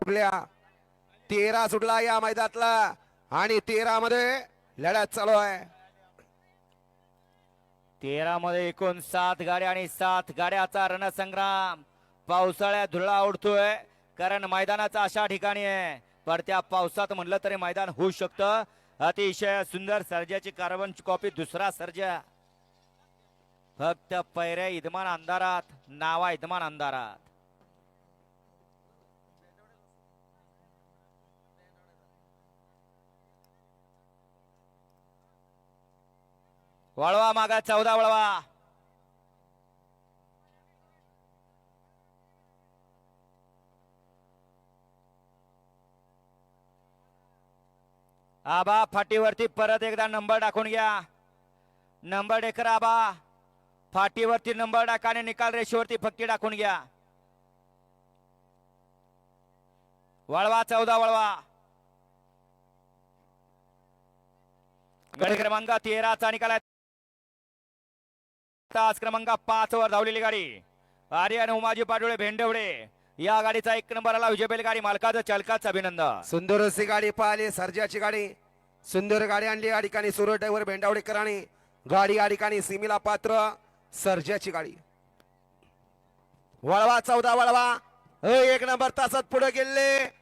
सुटल्या तेरा सुटला या मैदानातला आणि तेरा मध्ये लढत चालू आहे. तेरा मध्ये एकूण सात गाड्या आणि सात गाड्याचा रणसंग्राम पावसाळ्यात धुळा उडतोय कारण मैदानाचा अशा ठिकाणी आहे. पण त्या पावसात म्हणलं तरी मैदान होऊ शकतं. अतिशय सुंदर सर्जाची कार्बन कॉपी दुसरा सर्जा. फक्त पैऱ्या इदमान अंधारात नावा इदमान अंधारात. वळवा मागा चौदा वळवा. आबा फाटीवरती परत एकदा नंबर टाकून घ्या. नंबर डेकर आबा. फाटीवरती नंबर टाका आणि निकाल रेषेवरती फक्की टाकून घ्या. वळवा चौदा वळवा. गड क्रमांक तेराचा निकाल तास क्रमांक पाच वर धावलेली गाडी. आर्यन उमाजी पाडोळे भेंडवडे. या गाडीचा एक नंबरला विजय बैल गाडी मालकाचं चालकाचं अभिनंदन. सुंदर अशी गाडी पाहिली सर्जाची गाडी. सुंदर गाडी आणली या ठिकाणी सुरत ड्रायव्हर भेंडावडेकरांनी गाडी या ठिकाणी सिमिला पात्र सर्जाची गाडी. वळवा चौदा वळवा. एक नंबर तासात पुढे गेले.